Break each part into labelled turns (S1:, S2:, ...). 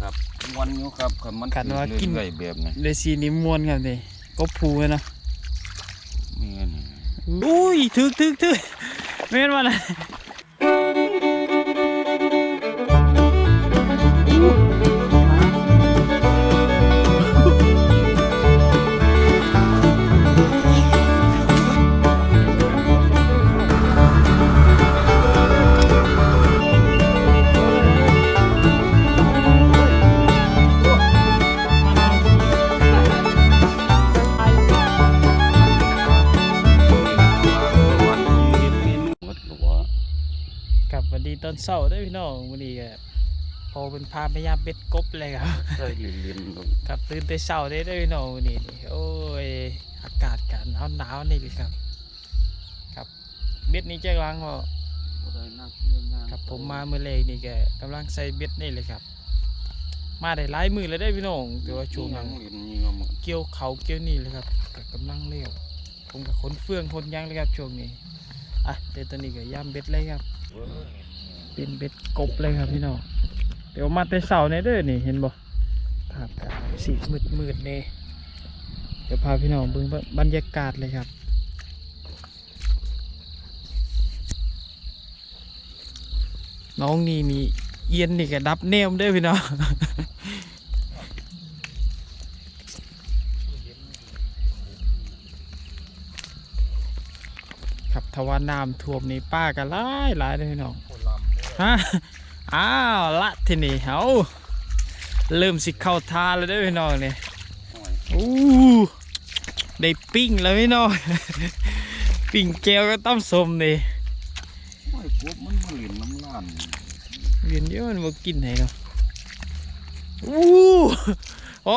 S1: ครับมวนอยู่ครับคันมัน
S2: คันว่ากิน
S1: เรื่อยๆแบบนี้
S2: เดซีนิมวนครับนี่กบผูเนาะ
S1: แม่น
S2: อุ้ยถึกถึกถึกแม่นว่าน่ะ อนเช้าเด้อพี่น้องวันนี้ก็พอเป็นพาพยายามเบ็ดกบเลยครับ
S1: ใช่ลินลิน
S2: กับตื่นแต่เช้าได้เด้อพี่น้องวันนี้นี่โอ้ยอากาศกันหนาวหนาวๆนี่เลยครับ ครับเบ็ดนี้แจ้งล้างพอครับผมมาเมื่อเลยนี่แกกำลังใส่เบ็ดนี่เลยครับ มาได้หลายมือแล้วได้อพี่น้องแต่ว่าช่วงหลัง
S1: ลินนี่ก็หมด
S2: เกี่ยวเขาเกี่ยวนี่เลยครับก็กำลังเลี้ยวผมกับขนเฟืองขนยางเลยครับช่วงนี้อะเดี๋ยวตอนนี้ก็ย่ำเบ็ดเลยครับ เป็นเบ็ดกบเลยครับพี่น้องเดี๋ยวมาแต่เสาเนี่ยเด้อนี่เห็นบ่ภาพกาสีมืดมืดๆเนี่ยเดี๋ยวพาพี่น้องเบิ่งบรรยากาศเลยครับน้องนี่มีเอียนนี่ก็ดับแนมด้อพี่น้องครับทว่าน้ำท่วมนี่ป้าก็หลายหลายเลยพี่น้อง ฮะอ้าวละทีนี้เอาเริ่มสิเข้าท่าแล้วเด้อพี่น้องเนี่ยอู้ได้ปิ้งแล้วพี่น้องปิ้งแก้วก็ต้มสมนี่
S1: โอ้ยกบมันมาลินน้ำล้าน
S2: เรียนเยอะมันบ่กินไหนเนาะอู้โอ้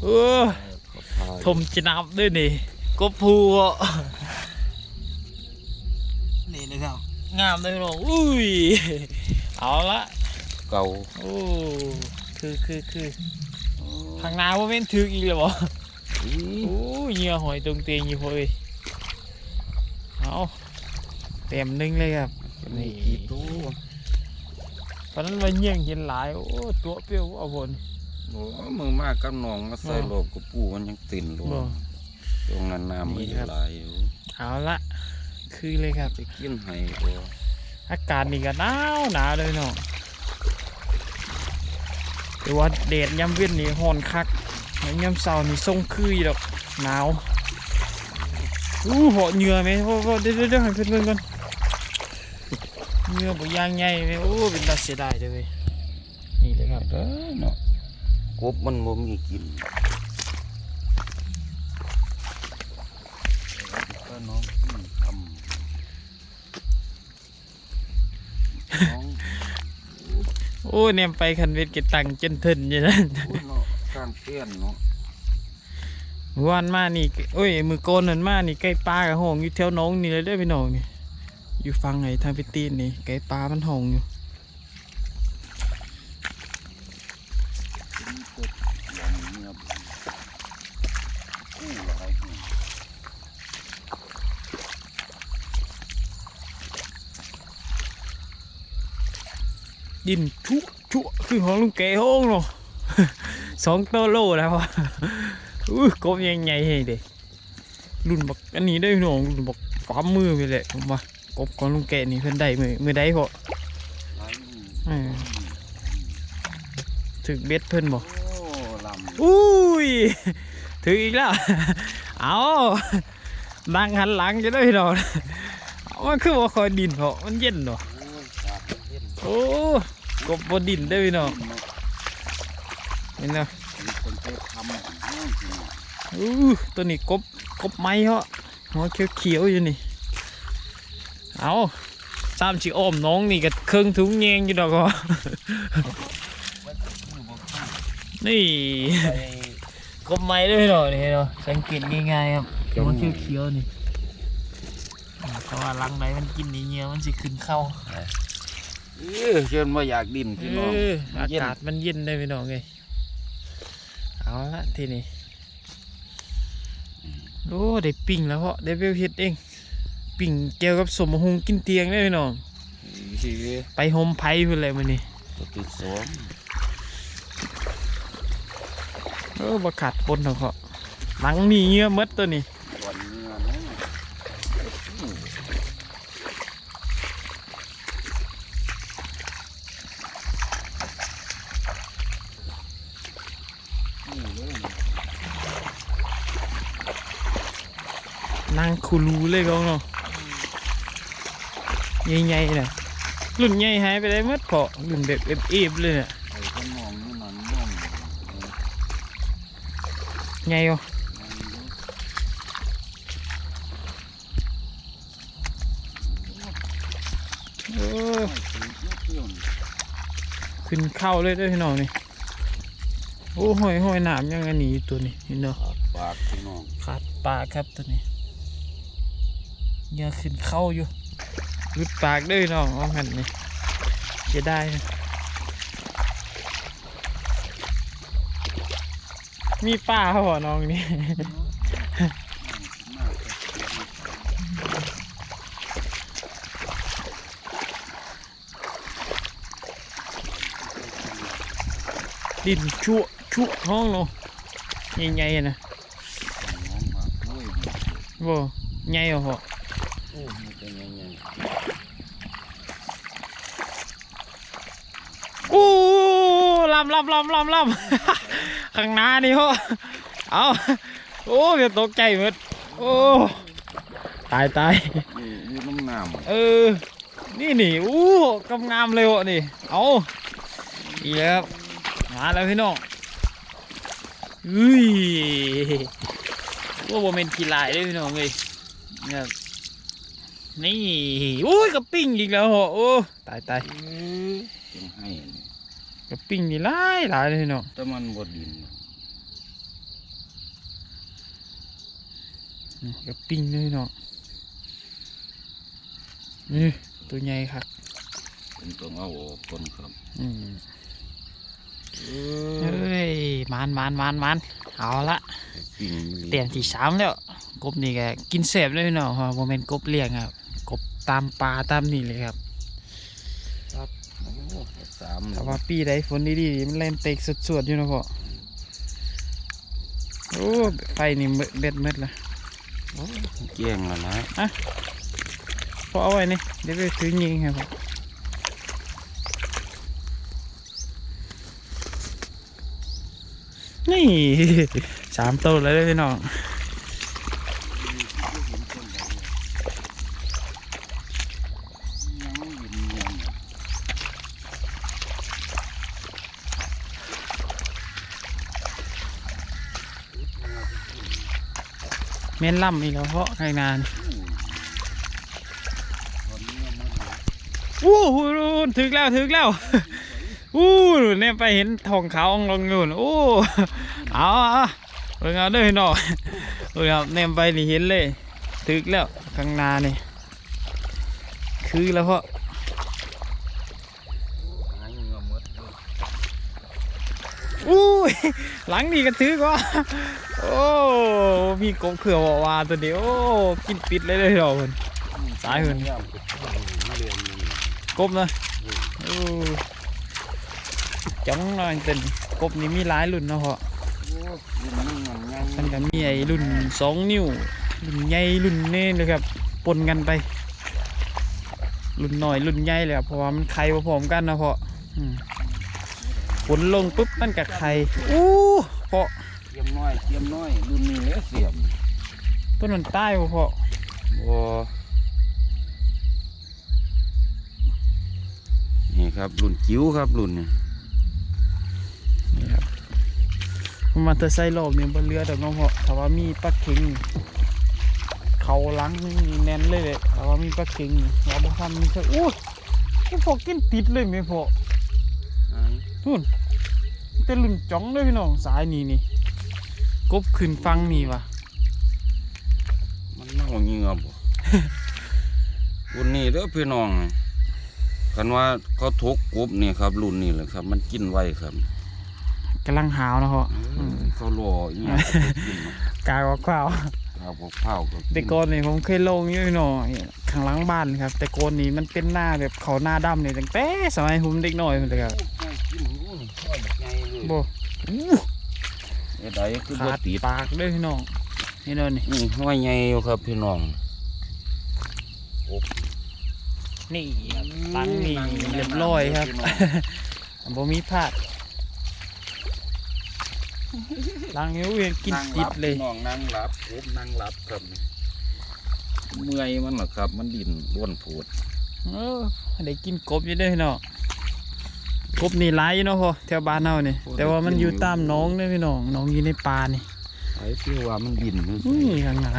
S2: เออทมจะนับด้วยนี่กบพูอะ งามเลยพี่น้องอุ้ยเอาละ
S1: เก่า
S2: โอ้คือคือคือทางนาว่าเป็นถึกอีกเลยบ่โอ้เหยื่อหอยตรงเตียงอยู่พอเอ้ยเอาเต็มหนึงเลยครับ
S1: นี่กี่ตัว
S2: ตอนนั้นว่าเหยื่อเห็นหลายโอ้ตัวเปรี้ยวเอาบน
S1: โอ้มึงมากกับน้องมาใส่
S2: บ่
S1: โลบกับปูมันยังติ่นลง
S2: บ่
S1: ตรงนั้นน้ำมัน
S2: นี่
S1: อยู่
S2: ครับ
S1: หลายอยู่
S2: เอาละ คือเลยครับ
S1: จะกินให้ตัว
S2: อากาศนี่ก็หนาวหนาวเลยเนาะแต่ว่าแดดยามเว้นนี่ร้อนคักแล้วยามเช้านี่ทรงคืออยู่ดอกหนาวอู้เหาะเหงื่อไหมโอ้โหเดี๋ยวเดี๋ยวเดี๋ยวให้เพื่อนเบิ่งก่อนเหงื่อบ่ยางใหญ่ไหมโอ้เป็นตาเสียดายเด้อเว้ยนี่เลยครับ
S1: เด้อเนาะกบมันบ่มีกินก็น้องอืมทำน้อง
S2: โอ้เนี่ยไปคันเวทเกตังจนทึนอยู่นั่น
S1: โอ้ยเนาะการเปลี่ยนเนาะ
S2: เมื่อวานมานี่โอ้ยมือโกนนั่นมานี่ไก่ปลากระหงอยู่แถวหน้องนี่เลยเด้อพี่น้องนี่อยู่ฟังไหนทางไปตีนนี่ไก่ปลามันหงอยู่ ดินชุชุคือของลุงแกห้องเนาะสองตัวโลแล้ววะอุ้ยกบยังไงเฮ้ยเด็รุ่นบักอันนี้ได้อพี่น้องรุ่นบักฝ่ามือไปเลยผมว่ากบของลุงแกนี่เพิ่นได้มือมือได้พอ
S1: หลายหมู่
S2: เออถึกเบ็ดเพิ่นบ่
S1: โอ้ลำ
S2: อุ้ยถึงอีกแล้ว เอาดังหันหลังจะได้พี่น้องเอามันคือว่าคอยดินเพราะมันเย็นเนาะ
S1: โอ้ยตากเย็น
S2: โอ้ กบบดินได้พี่น้องนี่เนาะ
S1: มีคนไห้กิน
S2: อู้ตัวนี้กบกบไม้เหรอหัวเขียวๆอยู่นี่ เอาสามชิอ้อมน้องนี่ก็เครื่องถุงแยงอยู่ดอกอะนี่กบไม้ด้วยเนาะนี่เนาะสังเกตง่ายๆครับหัวเขียวๆนี่อ่เพราะว่ารังไหนมันกินนี่เงี้ยมันสิขึ้นเข้า
S1: เชิญว่าอยากดิ่นพี่น้อง
S2: อากาศมันเย็นได้พี่น้องไงเอาละทีนี้โอ้ได้ปิ่งแล้วเหาะได้เปรี้ยวเห็ดเอง ปิ่งเกี่ยวกับสมหงกินเตียงได้พี่น้องไปโฮมไพ่เพื่อนอะไรมันนี่
S1: ติดสวมเอ
S2: อบักขาดปนของเขาหลังนี่เงี้ยมัดตัวนี้ คูรูเลยเขาเนาะใหญ่ๆน่ะรุ่นใหญ่หายไปได้หมดเพาะรุ่นแบบเอฟๆเลยน่ะ
S1: ไอ้ก็มองนี่มันมอง
S2: ใหญ่อะเออขึ้นเข้าเลยเด้วยพี่น้องนี่โอ้ห้อยห้อยหนามยังอันนี้อยู่ตัวนี้เห็นเนาะ
S1: ปากพี่น้อง
S2: ขาดปากครับตัวนี้ ยังขึ้นเข้าอยู่รุดปากด้วยน้องเอาหันนี่จะได้นะมีป้าเขาบ่น้องนี่ดินชั่วชั่วห้องเนาะใหญ่ๆนะ
S1: น้องมาด้วย
S2: บ่ใหญ่เหรอพ่อ
S1: โอ้มันเป็นยังไง
S2: อู้ลำลำลำลำลำข้างหน้านี่พ่อเอาโอ้เดี๋ยวตกใจหมดโอ้ ตายตาย
S1: นี่อยู่น้ำน้ำ
S2: เออ นี่นี่อู้กำงามเลยว่ะนี่ เอาอีกแล้วครับมาแล้วพี่น้องอุ้ยว่าโมเมนต์กีฬายเลยพี่น้องเลยเนี่ยครับ นี่อุ้ยกระปิ้งอีกแล้วเหรอโอ้ตายตาย
S1: ยังให้นี่
S2: กระปิ้งนี่หลายหลายเลยพี่น้อง
S1: แต่มันบดดิน
S2: นี่กระปิ้งเลยพี่น้องนี่ตัวใหญ่ครับ
S1: ผมต้องเอาออกก่อนครับ
S2: อืม
S1: เอ
S2: เฮ้ยมานมานมานมานเอาละ
S1: ปิ่ง
S2: เตียงที่สามแล้วกบนี่ก็กินเสพเลยพี่น้องครับโมเมนต์กบเลี้ยงครับกบ ตามปลาตามนี่เลยครับ
S1: โอ้สาม
S2: แต่ว่าปีใดฝนดีๆมันเล่นเตกสวดๆอยู่นะพ่อโอ้ไฟนี่เม็ดเบ็ดเม็ดละ
S1: เกี้ยงแล้วนะ
S2: พอเอาไว้นี่เดี๋ยวไปถือยิงครับพ่อนี่สามตัวแล้วเด้อพี่น้อง
S1: ยังไม่เห็นเงี้ย
S2: เม่นล่ำอีกแล้วเพราะใครนาน
S1: อู้
S2: หูถึกแล้วถึกแล้วอู้เนี่ยไปเห็นทองขาวองลงนู่นโอ้เอาเอาเบิ่งเอาเด้อพี่น้องเบิ่งเอาเนมไปนี่เห็นเลย ถึกแล้วข้างหน้านี่คือแล้วเพราะ
S1: หายเงือหมดเลย
S2: อู้หลังนี่ก็ถือกว่าโอ้มีกบเขือวาตัวเดียวโอ้กินปิดเลยเลยเราเพิ่นสายเพิ่น
S1: เรียน
S2: กบนะจังหน่อยเต็นกบนี่มีหลายรุ่นนะเพาะ
S1: โอ้ยมันมันยัง
S2: มันก็มีไอ้รุ่นสองนิ้วรุ่นใหญ่รุ่นเน่เลยครับปนกันไป รุ่นหน่อยรุ่นใหญ่เลยครับเพราะว่ามันไข่พร้อมๆกันนะเพาะ ฝนลงปุ๊บมันกับไข่อู้เพาะ
S1: เทียมน้อยเทียมน้อยรุ่นนี้เลยเสียม
S2: ต้นมันใต้บ่เพาะ
S1: โอ้นี่ครับรุ่นจิ๋วครับรุ่นนี้
S2: นี่ครับผมมาเตอร์ไซค์โลบเนี่ยบนเรือแต่น้องเพาะแต่ว่ามีปลาเค็งเขาหลังนี่แน่นเลยเลยแต่ว่ามีปลาเค็งเราบ่ทำมีแค่อู้ไม่พอกินติดเลยไม่พอ นู่นแต่ลุ่นจ้องเลยพี่น้องสายนี่นี่กบขึ้นฟังนี่วะ
S1: มันเน่าเงือบ่รุ่นนี้เด้อพี่น้องกันว่าเขาทุกกบนี่ครับ รุ่นนี้แหละครับ มันกินไวครับ
S2: กำลังหาวนะพ่อ
S1: เออเขารออีหยังก็ไปกินเนาะ
S2: กายว่าข้าว
S1: ข้าวกับข้าวก็
S2: แต่ก่อนนี่ผมเคยลงอยู่พี่น้องข้างหลังบ้านครับ แต่ก่อนนี่มันเป็นหน้าแบบเขาหน้าดำนี่ตั้งแต่สมัยผมเด็กน้อยมันเลยครับ บอู้
S1: โเอ็ดใดคือบ่
S2: ขาด
S1: ติด
S2: ปากด้วยพี่น้องนี่เนาะนี่
S1: นี่ห้อยใหญ่อยู่ครับพี่น้อง
S2: นี่ครับตั้งนี่เรียบร้อยครับบ่มีพลาดล้างนิ้วเวียนกิน
S1: นั่ง
S2: ติ
S1: รั
S2: ด
S1: บ
S2: เลย
S1: พี่น้องนั่งรับผมนั่งรับครับนี่เมื่อยมันเหรอครับ มันดินล้วนผูด
S2: เออได้กินกบอยู่เด้วยเนาะ กบนี่หลายอยู่เนาะพ่อแถวบ้านเฮานี่ แต่ว่ามันอยู่ตามหน้องเด้อพี่น้องหน้องอยู่ในป่านี่
S1: ไอ้ที่ว่ามันดินนี่
S2: อุ้ยข้างหน้า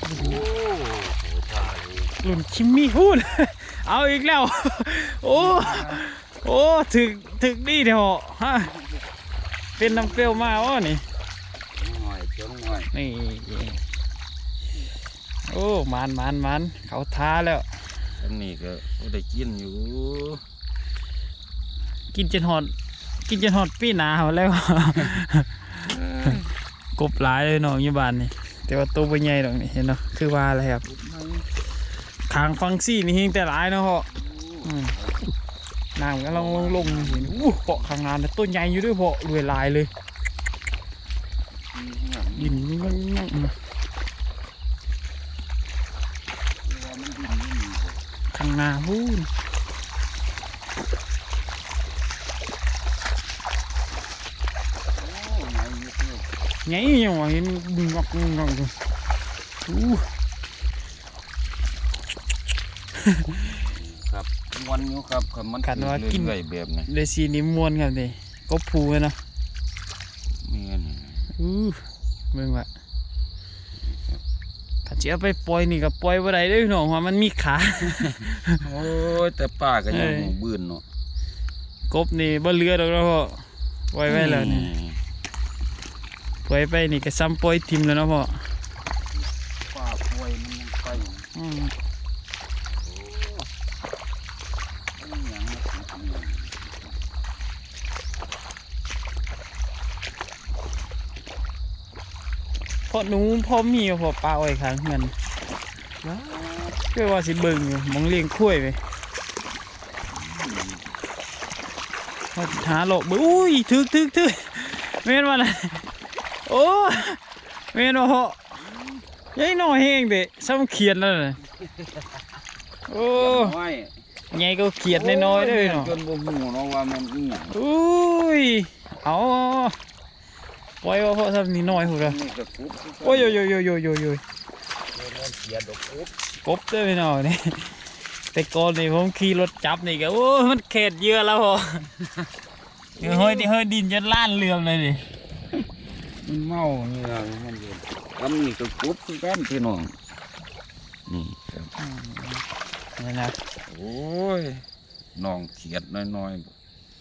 S1: โอ้โหทาย
S2: รุ่นคิมมี่พูด เอาอีกแล้ว โอ้โอ้ถึกถึกดีเถอะฮะเป็นน้ำเกลียวมาอ้อนี่
S1: หน่อยเจ้าหน่อย
S2: นี่โอ้หมันหมันหมันเขาท้าแล้ว
S1: อันนี้ก็บ่ได้กินอยู่
S2: กินจนหอด กินจนหอดปีหนาเขาแล้ว กบหลายเลยน้องอยู่บ้านนี่แต่ว่าตัวเป็นใหญ่ดอกนี่เห็นเนาะคือว่าอะไรครับขางฟังซี่นี่เฮงแต่หลายเนาะพ่ออืมน้ำกำลังลงลงๆเห็นอู้เกาะข้างงานแต่ต้นใหญ่อยู่ด้วยพ่อรวยหลายเลยดินนี่มันนั่งข้างหน้าพูน ไงยังวะเห็นบึงออกบึงออกอยู่อู้
S1: ครับวันอยู่ครับครับมันเรื่อยๆแบบนี้
S2: เดซีนี่มวนครับนี่ก็ผูเลยเนาะ
S1: แม่น
S2: อู้เบิ่งว่ะถ้าจะเอาไปปล่อยนี่ก็ปล่อยบ่ได้เด้อพี่น้องเพราะมันมีขา
S1: โอ้ยแต่ป้าก็ยัง
S2: เอ้ย
S1: หูบื้นเนาะ
S2: กบนี่บ่เหลือดอกแล้วพ่อปล่อยไว้แล้วนี่ ปล่อยไปนี่ก็ซ้ำปล่อยทิมแล้วเนาะพ่อ
S1: ป้าป่วยมันยังไป
S2: อืม
S1: มันยังมาสิทำหยัง
S2: พ่อหนูพ่อมีพ่อปลาอ้อยข้างเฮือนเพื่ว่าสิเบิ่งอยู่มองเลี้ยงคุ้ยไปหาโลบอุ้ยถึกถึกถึกเมนว่าอะไร โอ้เมนว่าเหาะยัยน้อยเฮงเด็ซ้ำเขียดแล้วน่ะโอ้
S1: น้อย
S2: ใหญ่ก็เขียดน้อยๆเด้อเนาะ
S1: จนบ่ฮู้เนาะว่ามันอีหยัง
S2: อุ้ยเอาปล่อยว่าเพราะซ้ำนี่น้อยหุ่นละ
S1: นี่ก็คุบ
S2: โอ้ยโยโยโยโยโยโย
S1: มันเสียดอกคุบ
S2: กบเด้อพี่น้องนี่แต่ก่อนนี่ผมขี่รถจับนี่ก็โอ้มันเขตเยอะแล้วพอเฮ้ยเฮ้ยดินจนล้านเรือมเลยดิ
S1: มันเมาเนี่ยมันอยู่อันนี้ก็คุบคือกันพี่น้อง นี่ครับ
S2: นี่นะ
S1: โอ้ยน้องเขียดน้อย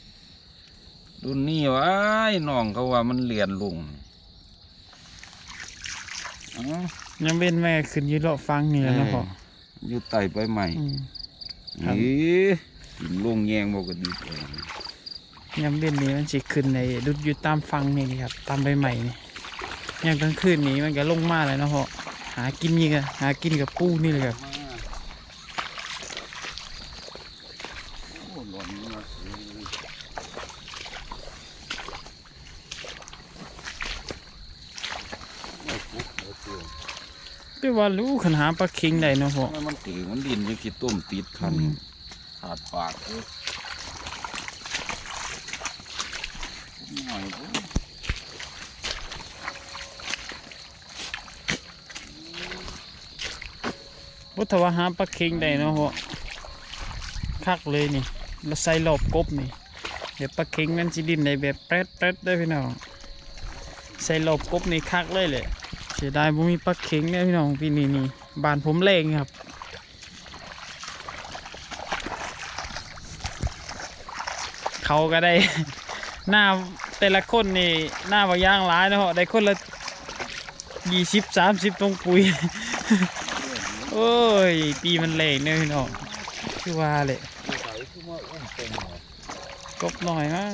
S1: ๆรุ่นนี้วายน้องเขาว่ามันเรียนลุงเอ้า
S2: ยังเป็นแม่ขึ้นอยืนเลาะฟังนี่แหล้วนะพ่อ
S1: อยู่ไต่ใบใหม่
S2: อืมครับ
S1: นี่กินลงแยงบอกกันดีกว่า
S2: ยังเป็นนี้มันสิขึ้นในดุดอยู่ตามฟังนี่ครับตามใบใหม่นี่ยังกลางคืนนี้มันก็ลงมาเลยนะพ่อหากินนี่ก็หากินกับปูนี่เลยครับ
S1: โอ้หล่นมาโอ้ปุ๊บเดี๋ยวเสียว
S2: แต่ว่ารู้ขันหาปลาเค็งได้เนาะพ่อ
S1: ทำไมมันตีมันดินยังคิดต้มติดคัน
S2: อืม
S1: ขาดปากเลยหน่อยเด้อ
S2: วัฒวาหาปลาเค็งได้เนาะพ่อคักเลยนี่เราใส่รอบกบนี่ เดี๋ยวปลาเค็งมันสิดินในแบบแป๊ดแป๊ดได้พี่น้องใส่รอบกบนี่คักเลยแหละเสียดายบ่มีปลาเค็งเนี่ยพี่น้องปีนี้นี่บานผมแรงครับเขาก็ได้ หน้าแต่ละคนนี่หน้าบางย่างหลายนะฮะได้คนละยี่สิบสามสิบตรงปุ๋ย โอ้ย ปีมันแลงเนยหน้อชัวร์เลยกบหน่อยมั้ง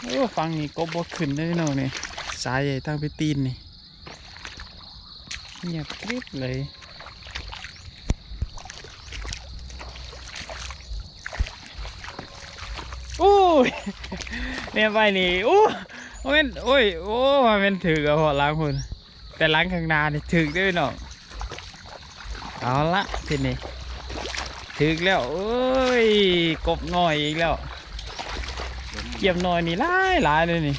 S2: โอ้ฟังนี่กบบขึ้นเนยหน้อเนี่ยสายใหญ่ตั้งไปตีนนี่เงียบกริบเลยโอ้ยเนี่ยไปนี่โอ้ โอ้ยโอ้ยโอ้มันเป็นถือกับพอล้างคนแต่ล้างข้างนานี่ถือด้วยเนาะเอาละทีนี้ถือแล้วเอ้ยกบหน้อยอีกแล้วเกียมน้อยนี่หลายหลายเลยนี่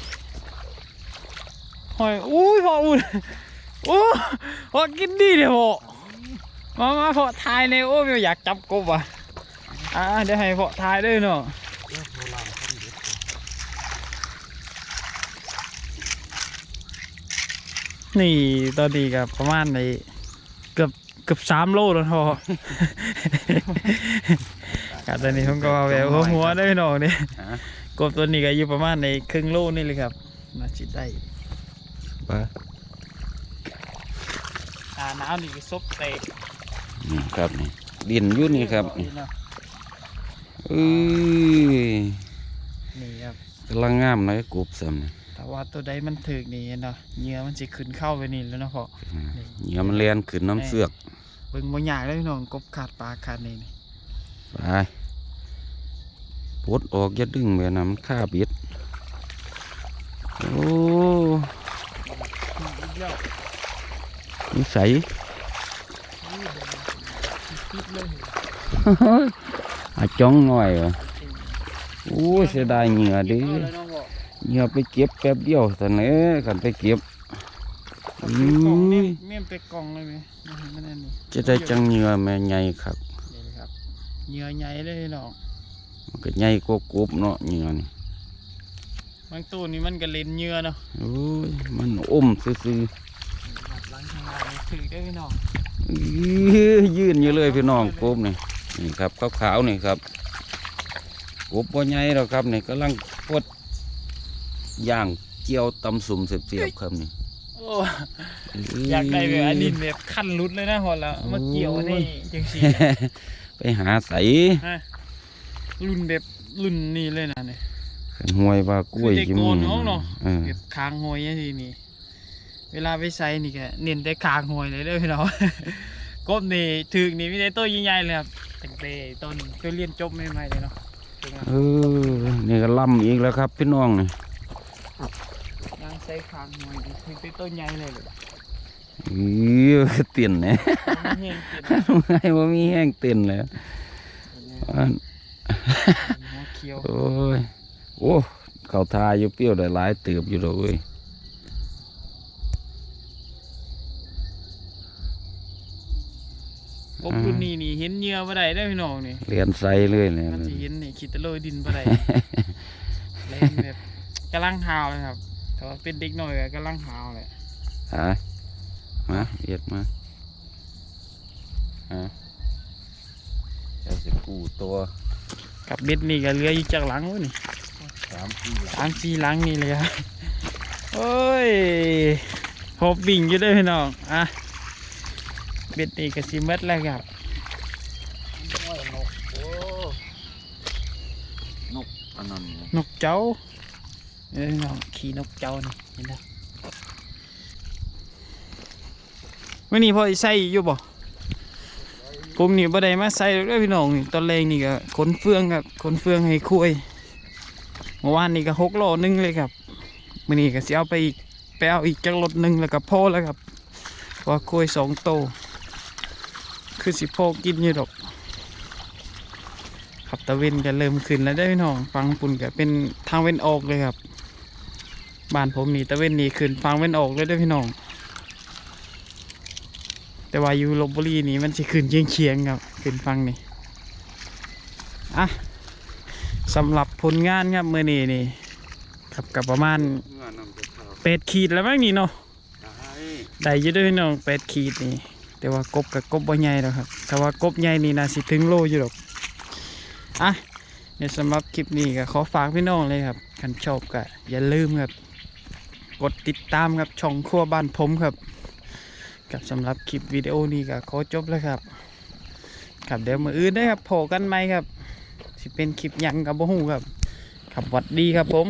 S2: หอยอุ้ยพออุ่นโอ้พอกินดีเลยพอมามาพอทายในโอ้ยอยากจับกบอะอ่าเดี๋ยวให้พอทายด้วยเนาะ นี่ตอนนี้กับประมาณในเกือบเกือบสามโลแล้วทอครับตอนนี้ผมก็เอาแบบหัวๆได้พี่น้องนี่
S1: ฮะ
S2: กบตัวนี้ก็อยู่ประมาณในครึ่งโลนี่เลยครับมาจิได้
S1: ปะ
S2: อ่าน้ำนี่ก็ซบเตะ
S1: นี่ครับนี่ดินอยู่นี่ครับนี่เอ้ย
S2: นี่ครับ
S1: กำลังงามเลยกบซ้ำนี่
S2: แต่ ว่าตัวใดมันถึกนี่เนาะเหงื่อมันจะขึ้นเข้าไปนี่แล้วเนาะพ่อ
S1: อืมเหยื่อมันเลียนขึ้นน้ำเสือก
S2: เบิ่งบ่ยากเลยพี่น้องกบขาดปลาขาดนี่นี่
S1: ไปปลดออกอย่าดึงแบบนั้นมันคาบิดโอ้
S2: อีกแล้ว
S1: นิสัย
S2: คิดเลย
S1: อาจ้องหน่อยวะโอ้ยเสียดายเหงื่อเดิ
S2: เอาเลยเนาะพ่อ
S1: เหงื่อไปเก็บแป๊บเดียวแต่เนี้ขันไปเก็บ
S2: กล่องนี่
S1: อุ้ย
S2: เมี่ยมไปกล่องเลยไหมไม่เห็นมันนั่นนี่
S1: จะได้จังเหงื่อแม่ใหญ่ครับ
S2: นี่เลยครับเหงื่อใหญ่เลยพี่น้อง
S1: มันก็ใหญ่กว่ากบเนาะเหงื่อนี่
S2: บางตัวนี่มันก็เล่นเหงื่อเนาะ
S1: โอ้ยมันอมซื่อ
S2: นี่ครับหลังข้างหน้านี่ถือได้พี่น้อง
S1: ๆอื้อยืนอยู่เลยพี่น้องกบนี่นี่ครับขาวๆนี่ครับกบบ่ใหญ่แล้วครับนี่กำลังพด ย่างเจียวตำสุ่มเสียบๆครับนี่
S2: โอ้อยากได้แบบอันนี้แบบขั้นรุดเลยนะพอแล้วมาเกี่ยวนี่จังสี
S1: ไปหาใส
S2: ฮะรุ่นแบบรุ่นนี้เลยนะเนี่ย
S1: ขันห้วยว่ากล้วย
S2: คือได้
S1: จิ
S2: โกนน้องเนาะ
S1: เออ
S2: แบบคางหอยอย่างที่นี่เวลาไปใส่นี่ก็เน้นแต่คางหอยเลยเด้อพี่น้องกบนี่ถึกนี่มีแต่ตัวใหญ่ๆเลยครับตั้งแต่ต้นก็เรียนจบใหม่ๆเลยเนาะถึงมา
S1: เออนี่ก็ล่ำอีกแล้วครับพี่น้องนี่
S2: ยัง ใส่คางหอยนี่มีแต่ตัวใหญ่เลยเลย
S1: อื้อเตียนแหนะ
S2: มันเห็นเกิน
S1: ไงว่ามีแห้งเตียนแล้วอัน
S2: หัวเขียว
S1: โอ้ยโอ้เขาทาอยู่เปรี้ยวได้หลายเติบอยู่ดอกเว้ย
S2: กบรุ่นนี้นี่เห็นเหยื่อบ่ได้เด้อพี่น้องนี่
S1: เรียนใส่เลยเนี่ย
S2: มันจะเห็นนี่ขีดตะโลยดินบ่ได้เล่นแบบกำลังหาวเลยครับ แต่ว่าเป็นเด็กหน่อยก็กำลังหาวเลย
S1: หามาเอียดมาฮะเจ้าสิกู้ตัว
S2: กับเบ็ดนี่ก็เหลืออีกจากหลังวะนี่
S1: สามปี
S2: สามสี่หลังนี่เลยครับโอ้ยพบบิ่งอยู่เด้วยพี่น้องอะเบ็ดนี่ก็สิเมดแล้วครับ
S1: น้อยนกโอ้นกอันนั้นเนี่ย
S2: นกเจ้า นี่น้องขี่นกเจ้านี่เห็นไหมวันนี้พ่อใส่อยู่บ่ผมนี่บ่ได้มาใส่หรอกเด้อพี่น้องนี่ตอนแรกนี่ก็ขนเฟืองครับขนเฟืองให้คุยเมื่อวานนี่ก็หกโลนึงเลยครับมื้อนี้ก็สิเอาไปอีกไปเอาอีกจักรถหนึงแล้วก็พอแล้วครับว่าคุยสองโต คือสิพอกินอยู่ดอกครับตะเวนก็เริ่มขึ้นแล้วได้พี่น้องฟังปุ่นก็เป็นทางเว้นออกเลยครับ บ้านผมนี่ตะเวนนี่ขึ้นฟังเว้นออกเลยด้อพี่น้อง แต่ว่าอยู่ลบบุรีนี่มันจะขึ้นเชียงเคียงครับขึ้นฟังนี่อะสำหรับผลงานครับเมื่อนี้นี่ครับกับประมาณ
S1: เป็
S2: ดขีดแล้วมั้งนี่เนาะ
S1: ได้
S2: ได้อยืดด้วยพี่น้องเป็ดขีดนี่ แต่ว่ากบกับกบบ่ใหญ่แล้วครับแต่ว่ากบใหญ่นี่น่าสิถึงโลอยู่ดอกอะในสำหรับคลิปนี้ก็ขอฝากพี่น้องเลยครับคันชอบก็อย่าลืมครับ กดติดตามครับช่องครัวบ้านผมครับ กับสำหรับคลิปวิดีโอนี้ก็ขอจบแล้วครับครับเดี๋ยวมืออื่นได้ครับโผล่กันไหมครับ สิเป็นคลิปยังกับบ่หูครับครับวัดดีครับผม